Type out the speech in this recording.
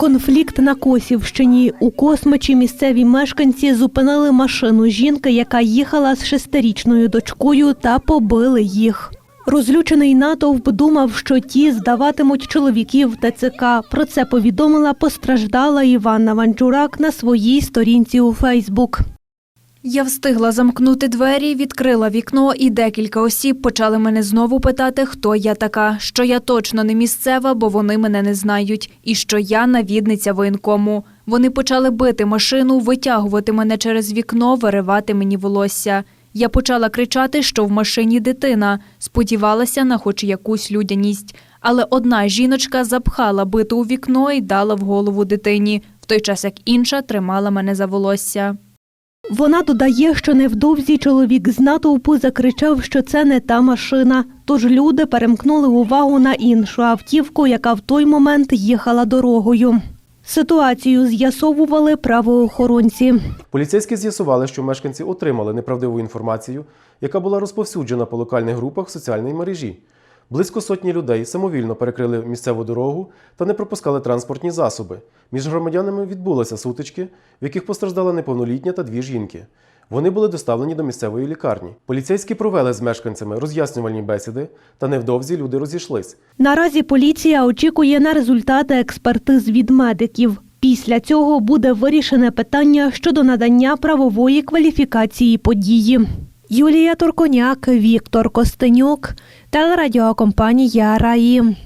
Конфлікт на Косівщині. У Космичі місцеві мешканці зупинили машину жінки, яка їхала з шестирічною дочкою, та побили їх. Розлючений натовп думав, що ті здаватимуть чоловіків ТЦК. Про це повідомила постраждала Іванна Ванчурак на своїй сторінці у Фейсбук. Я встигла замкнути двері, відкрила вікно, і декілька осіб почали мене знову питати, хто я така, що я точно не місцева, бо вони мене не знають, і що я навідниця воєнкому. Вони почали бити машину, витягувати мене через вікно, виривати мені волосся. Я почала кричати, що в машині дитина, сподівалася на хоч якусь людяність. Але одна жіночка запхала биту у вікно і дала в голову дитині, в той час як інша тримала мене за волосся. Вона додає, що невдовзі чоловік з натовпу закричав, що це не та машина. Тож люди перемкнули увагу на іншу автівку, яка в той момент їхала дорогою. Ситуацію з'ясовували правоохоронці. Поліцейські з'ясували, що мешканці отримали неправдиву інформацію, яка була розповсюджена по локальних групах соціальної мережі. Близько сотні людей самовільно перекрили місцеву дорогу та не пропускали транспортні засоби. Між громадянами відбулися сутички, в яких постраждала неповнолітня та дві жінки. Вони були доставлені до місцевої лікарні. Поліцейські провели з мешканцями роз'яснювальні бесіди, та невдовзі люди розійшлись. Наразі поліція очікує на результати експертиз від медиків. Після цього буде вирішене питання щодо надання правової кваліфікації події. Юлія Турконяк, Віктор Костенюк, телерадіокомпанія Раї.